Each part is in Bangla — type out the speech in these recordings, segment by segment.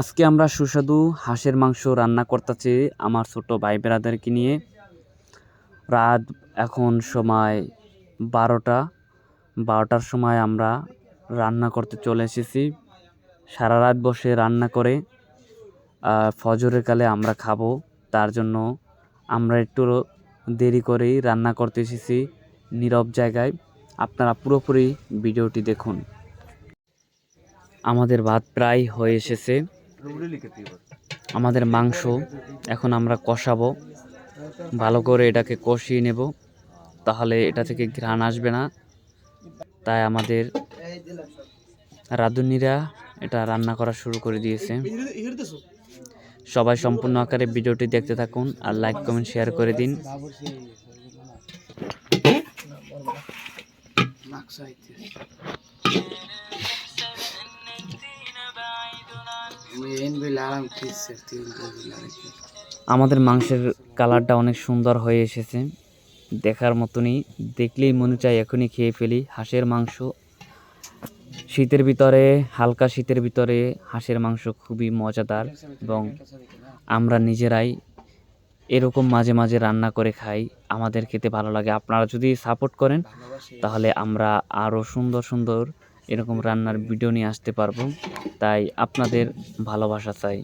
আজকে আমরা সুস্বাদু হাঁসের মাংস রান্না করতেছি আমার ছোট ভাই বেড়াদেরকে নিয়ে। রাত এখন সময় বারোটা, বারোটার সময় আমরা রান্না করতে চলে এসেছি। সারা রাত বসে রান্না করে ফজরের কালে আমরা খাব। তার জন্য আমরা একটু দেরি করেই রান্না করতে এসেছি নীরব জায়গায়। আপনারা পুরোপুরি ভিডিওটি দেখুন। আমাদের ভাত প্রায় হয়ে এসেছে। আমাদের মাংস এখন আমরা কষাবো। ভালো করে এটাকে কষিয়ে নেব। তাহলে এটা থেকে ঘ্রাণ আসবে না। তাই আমাদের রাঁধুনিরা এটা রান্না করা শুরু করে দিয়েছে। সবাই সম্পূর্ণ আকারে ভিডিওটি দেখতে থাকুন আর লাইক কমেন্ট শেয়ার করে দিন। আমাদের মাংসের কালারটা অনেক সুন্দর হয়ে এসেছে। দেখার মতনই। দেখলেই মনে চায় এখনই খেয়ে ফেলি। হাঁসের মাংস। শীতের ভিতরে, হালকা শীতের ভিতরে হাঁসের মাংস খুবই মজাদার এবং আমরা নিজেরাই এরকম মাঝে মাঝে রান্না করে খাই। আমাদের খেতে ভালো লাগে। আপনারা যদি সাপোর্ট করেন, তাহলে আমরা আরও সুন্দর সুন্দর এরকম রান্নার ভিডিও নিয়ে আসতে পারব। তাই আপনাদের ভালোবাসা চাই।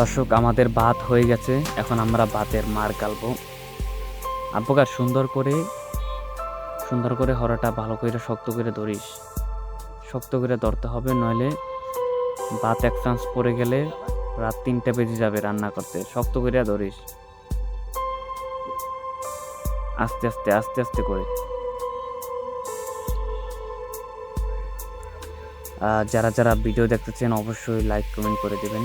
দর্শক, আমাদের ভাত হয়ে গেছে। এখন আমরা ভাতের মার গালবো। আব্বকার সুন্দর করে সুন্দর করে হরাটা ভালো করে শক্ত করে ধরিস। শক্ত করে ধরতে হবে, নইলে ভাত এক চান্স পড়ে গেলে রাত তিনটা বেজে যাবে রান্না করতে। শক্ত করে ধরিস। আস্তে আস্তে আস্তে আস্তে করে। যারা যারা ভিডিও দেখতেছেন, অবশ্যই লাইক কমেন্ট করে দেবেন।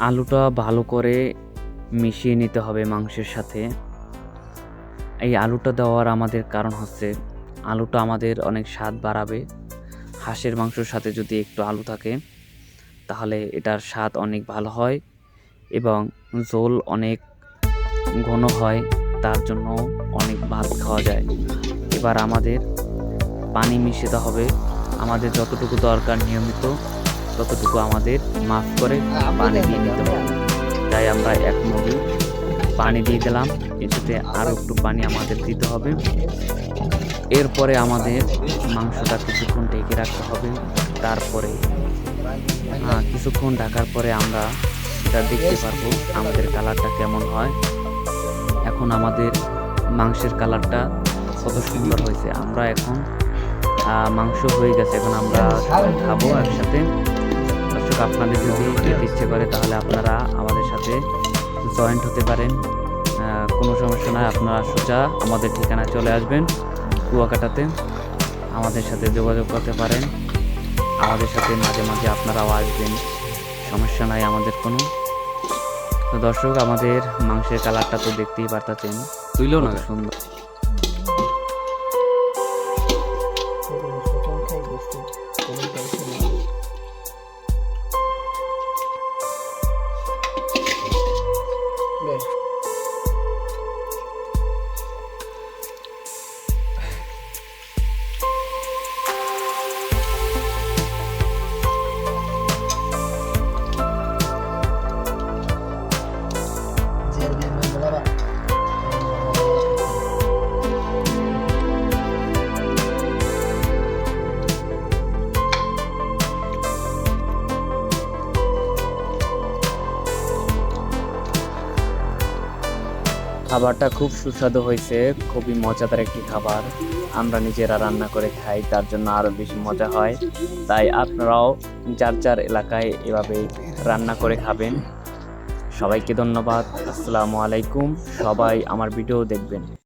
আলুটা ভালো করে মিশিয়ে নিতে হবে মাংসের সাথে। এই আলুটা দেওয়ার আমাদের কারণ হচ্ছে, আলুটা আমাদের অনেক স্বাদ বাড়াবে। হাঁসের মাংসের সাথে যদি একটু আলু থাকে, তাহলে এটার স্বাদ অনেক ভালো হয় এবং ঝোল অনেক ঘন হয়, তার জন্য অনেক ভাত খাওয়া যায়। এবার আমাদের পানি মিশাতে হবে। আমাদের যতটুকু দরকার নিয়মিত ততটুকু আমাদের মাফ করে পানি দিয়ে নিতে হবে। তাই আমরা এক মুড়ি পানি দিয়ে দিলাম। এটাতে আরও একটু পানি আমাদের দিতে হবে। এরপরে আমাদের মাংসটা কিছুক্ষণ ঢেকে রাখতে হবে। তারপরে কিছুক্ষণ ঢাকার পরে আমরা এটা দেখতে পারব আমাদের কালারটা কেমন হয়। এখন আমাদের মাংসের কালারটা কত সুন্দর হয়েছে। আমরা এখন মাংস হয়ে গেছে। এখন আমরা খাব একসাথে। দর্শক আপনাদের যদি যেতে ইচ্ছে করে তাহলে আপনারা আমাদের সাথে জয়েন্ট হতে পারেন। কোনো সমস্যা নয় আপনারা সোজা আমাদের ঠিকানায় চলে আসবেন কুয়াকাটাতে। আমাদের সাথে যোগাযোগ করতে পারেন। আমাদের সাথে মাঝে মাঝে আপনারাও আসবেন সমস্যা নাই আমাদের কোনো। তো দর্শক আমাদের মাংসের কালারটা তো দেখতেই পারতেছেন। তুইলেও না। সুন্দর। খাবারটা খুব সুস্বাদু হয়েছে, খুবই মজাদার একটি খাবার। আমরা নিজেরা রান্না করে খাই, তার জন্য আরও বেশি মজা হয়। তাই আপনারাও যার যার এলাকায় এভাবে রান্না করে খাবেন। সবাইকে ধন্যবাদ। আসসালামু আলাইকুম। সবাই আমার ভিডিও দেখবেন।